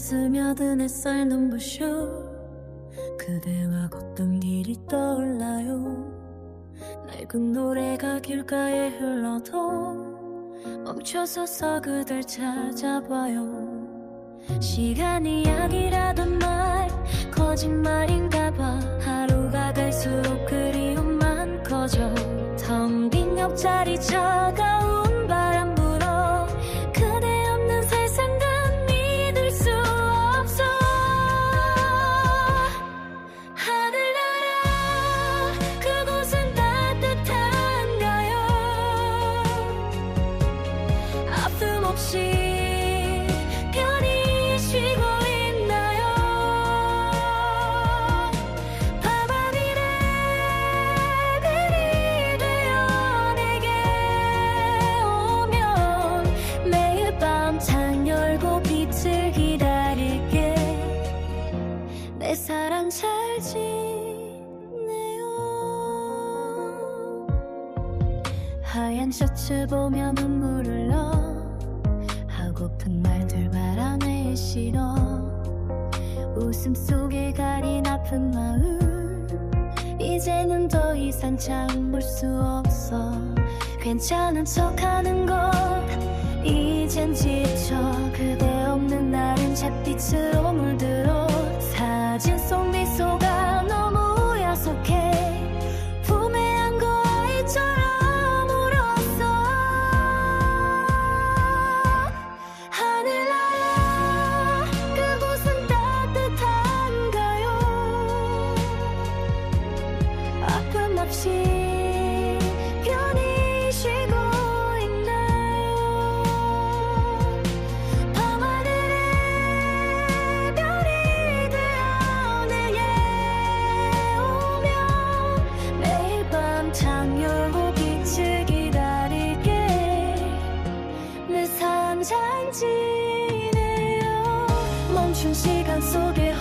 스며든 햇살 눈부셔 그대와 걷던 길이 떠올라요. 낡은 노래가 길가에 흘러도 멈춰서서 그댈 찾아봐요. 시간이 약이라던 말 거짓말인가 봐. 하루가 갈수록 그리움만 커져. 텅 빈 옆자리 차가 하얀 셔츠 보며 눈물 흘러 하고픈 말들 바람에 실어. 웃음 속에 가린 아픈 마음. 이제는 더 이상 참을 수 없어. 괜찮은 척하는 것 창 열고 빛을 기다릴게. 내 삶 잘 지내요. 멈춘 시간 속에